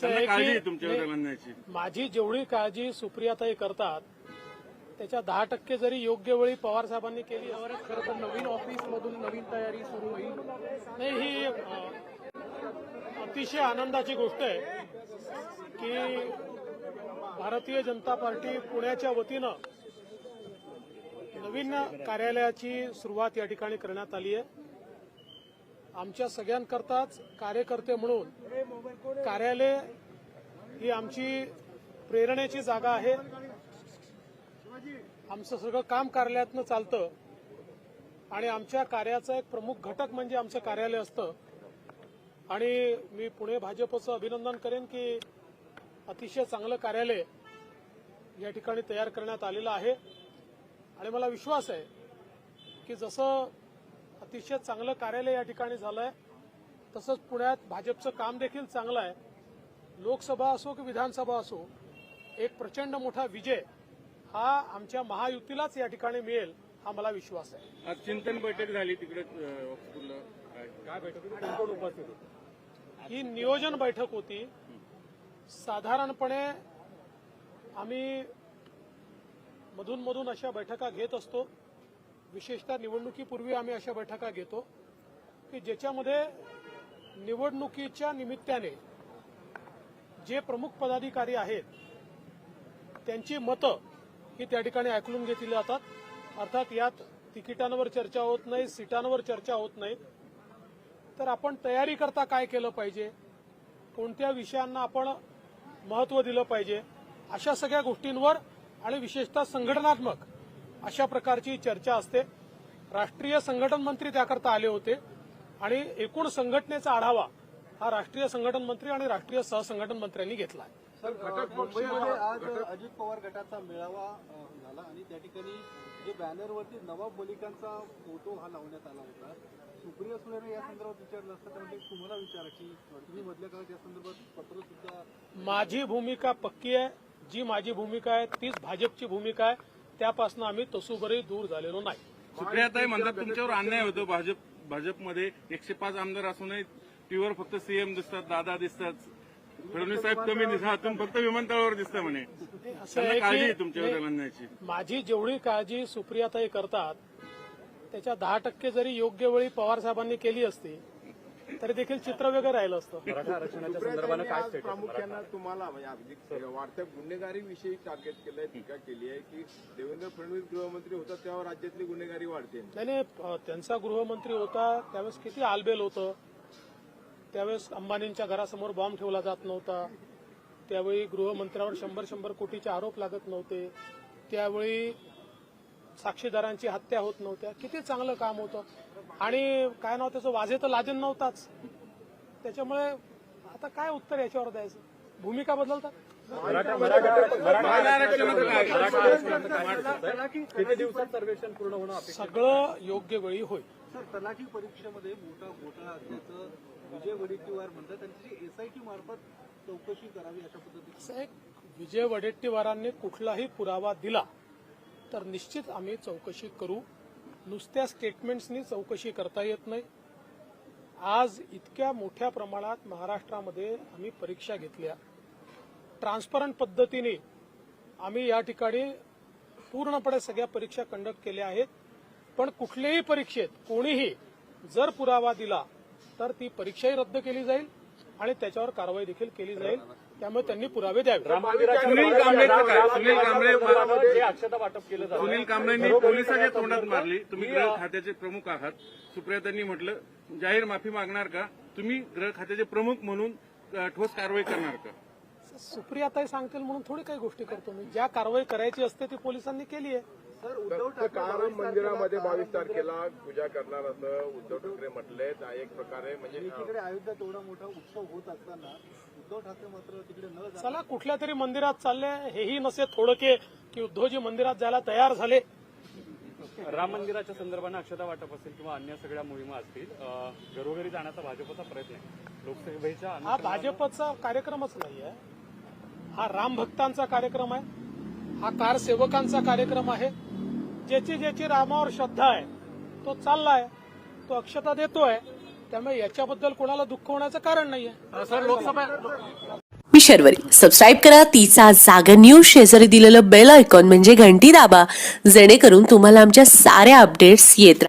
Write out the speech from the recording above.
त्यांना काळजी आहे तुमच्या नाही, म्हणण्याची माझी जेवढी काळजी सुप्रियाताई करतात त्याच्या दहा टक्के जरी योग्य वेळी पवार साहेबांनी केली खरं तर नवीन ऑफिसमधून नवीन तयारी सुरू होईल. नाही ही अतिशय आनंदाची गोष्ट आहे की भारतीय जनता पार्टी पुण्याच्या वतीनं नवीन कार्यालयाची सुरुवात या ठिकाणी करण्यात आली आहे. आमच्या सगळ्यांकरताच कार्यकर्ते म्हणून कार्यालय ही आमची प्रेरणेची जागा आहे. आमचं सगळं काम कार्यालयातनं चालतं. आणि आमच्या कार्याचा एक प्रमुख घटक म्हणजे आमचं कार्यालय असतं. आणि मी पुणे भाजपचं अभिनंदन करेन की अतिशय चांगलं कार्यालय या ठिकाणी तयार करण्यात आलेलं आहे. आणि मला विश्वास आहे की जसं अतिशय चांगलं कार्यालय या ठिकाणी झालं आहे तसंच पुण्यात भाजपचं काम देखील चांगलं आहे. लोकसभा असो की विधानसभा असो एक प्रचंड मोठा विजय हा आमच्या महायुतीलाच या ठिकाणी मिळेल हा मला विश्वास आहे. आज चिंतन बैठक झाली तिकडे. काय बैठक ही नियोजन बैठक होती. साधारणपणे आम्ही मधून मधून अशा बैठका घेत असतो. विशेषतः निवडणुकीपूर्वी आम्ही अशा बैठका घेतो की ज्याच्यामध्ये निवडणुकीच्या निमित्ताने जे प्रमुख पदाधिकारी आहेत त्यांची मतं ही त्या ठिकाणी ऐकून घेतली जातात. अर्थात यात तिकिटांवर चर्चा होत नाही सीटांवर चर्चा होत नाही. तर आपण तयारी करता काय केलं पाहिजे? कोणत्या विषयांना आपण महत्त्व दिलं पाहिजे? अशा सगळ्या गोष्टींवर आणि विशेषतः संघटनात्मक अशा प्रकारची चर्चा असते. राष्ट्रीय संघटन मंत्री त्याकरता आले होते आणि एकूण संघटनेचा आढावा हा राष्ट्रीय संघटन मंत्री आणि राष्ट्रीय सहसंघटन मंत्र्यांनी घेतला आहे. सर मुंबईमध्ये आज अजित पवार गटाचा मेळावा झाला आणि त्या ठिकाणी जे बॅनरवरती नवाब मलिकांचा फोटो हा लावण्यात आला होता. सुप्रिया सुळेने या संदर्भात विचारलं असतं तर म्हणजे तुम्हाला विचारा की तुम्ही मधल्या काळात या संदर्भात पत्र सुद्धा माझी भूमिका पक्की आहे. जी माझी भूमिका आहे तीच भाजपची भूमिका आहे. त्यापासून आम्ही तसूभरही दूर झालेलो नाही. सुप्रियाताई म्हणतात तुमच्यावर अन्याय होतो. भाजप भाजपमध्ये एकशे पाच आमदार असूनही टीव्हीवर फक्त सीएम दिसतात दादा दिसतात. फडणवीस साहेब कमी दिसतात तुम्ही फक्त विमानतळावर दिसता म्हणे. त्यांना काळजी आहे तुमच्यावर की म्हणण्याची माझी जेवढी काळजी सुप्रियाताई करतात त्याच्या दहा टक्के जरी योग्य वेळी पवार साहेबांनी केली असती तरी देखील चित्र वेगळं राहिलं असतं. आज प्रामुख्यानं तुम्हाला म्हणजे अगदी वाढत्या गुन्हेगारीविषयी टार्गेट केलंय टीका केली आहे की देवेंद्र फडणवीस गृहमंत्री होता तेव्हा राज्यातली गुन्हेगारी वाढते. नाही नाही, अ, त्यांचा गृहमंत्री होता त्यावेळेस किती आलबेल होतं. त्यावेळेस अंबानींच्या घरासमोर बॉम्ब ठेवला जात नव्हता. त्यावेळी गृहमंत्र्यावर शंभर शंभर कोटीचे आरोप लागत नव्हते. त्यावेळी साक्षीदारांची हत्या होत नव्हत्या. किती चांगलं काम होतं. आणि काय नाव त्याचं वाजे तर लादेन नव्हताच. त्याच्यामुळे आता काय उत्तर याच्यावर द्यायचं? भूमिका बदलतात? मराठा आरक्षणाचं काय किती दिवसात सर्वेक्षण पूर्ण होणं सगळं योग्य वेळी होईल. सर तलाठी परीक्षेमध्ये मोठा घोटाळा असल्याचं विजय वडेट्टीवार म्हणतात त्यांची एसआयटी मार्फत चौकशी करावी अशा असं एक विजय वडेट्टीवारांनी कुठलाही पुरावा दिला. तर निश्चित आम्ही चौकशी करू. नुसत्या स्टेटमेंट्सनी चौकशी करता येत नाही. आज इतक्या मोठ्या प्रमाणात महाराष्ट्रामध्ये आम्ही परीक्षा घेतल्या. ट्रान्सपरंट पद्धतीने आम्ही या ठिकाणी पूर्णपणे सगळ्या परीक्षा कंडक्ट केल्या आहेत. पण कुठल्याही परीक्षेत कोणीही जर पुरावा दिला तर ती परीक्षाही रद्द केली जाईल आणि त्याच्यावर कारवाई देखील केली जाईल. त्यामुळे त्यांनी पुरावे द्यावे. सुनील कांबळेचं काय सुनील कांबळे जे अक्षता वाटप केलं जातं. सुनील कांबळेंनी पोलिसाच्या तोंडात मारली. तुम्ही गृह खात्याचे प्रमुख आहात. सुप्रियातांनी म्हटलं जाहीर माफी मागणार का? तुम्ही गृह खात्याचे प्रमुख म्हणून ठोस कारवाई करणार का? सुप्रियाताई सांगतील म्हणून थोडी काही गोष्टी करतो मी. ज्या कारवाई करायची असते ती पोलिसांनी केली आहे. सर उद्धव ठाकरे काळाराम मंदिरामध्ये बावीस तारखेला पूजा करणार असं उद्धव ठाकरे म्हटले एक प्रकारे म्हणजे एकीकडे अयोध्यात एवढा मोठा उत्सव होत असताना उद्धव ठाकरे मात्र तिकडे चला कुठल्या तरी मंदिरात चालले. हेही नसे थोडके की उद्धवजी मंदिरात जायला तयार झाले. राम मंदिराच्या संदर्भाने अक्षता वाटप असेल किंवा अन्य सगळ्या मोहिमा असतील अं, घरोघरी जाण्याचा भाजपचा प्रयत्न आहे. लोकसभेच्या हा भाजपचा कार्यक्रमच नाही आहे हा राम भक्तांचा कार्यक्रम आहे. हा कार सेवकांचा कार्यक्रम आहे. ज्याची ज्याची रामावर श्रद्धा आहे तो चाललाय तो अक्षता देतोय त्यामुळे याच्याबद्दल कोणाला दुःख होण्याचं कारण नाहीये. सर लोकसभा ही शर्वरी. सबस्क्राईब करा तिचा जागर न्यूज शेजारी दिलेलं बेल आयकॉन म्हणजे घंटी दाबा. जेणेकरून तुम्हाला आमच्या साऱ्या अपडेट्स येत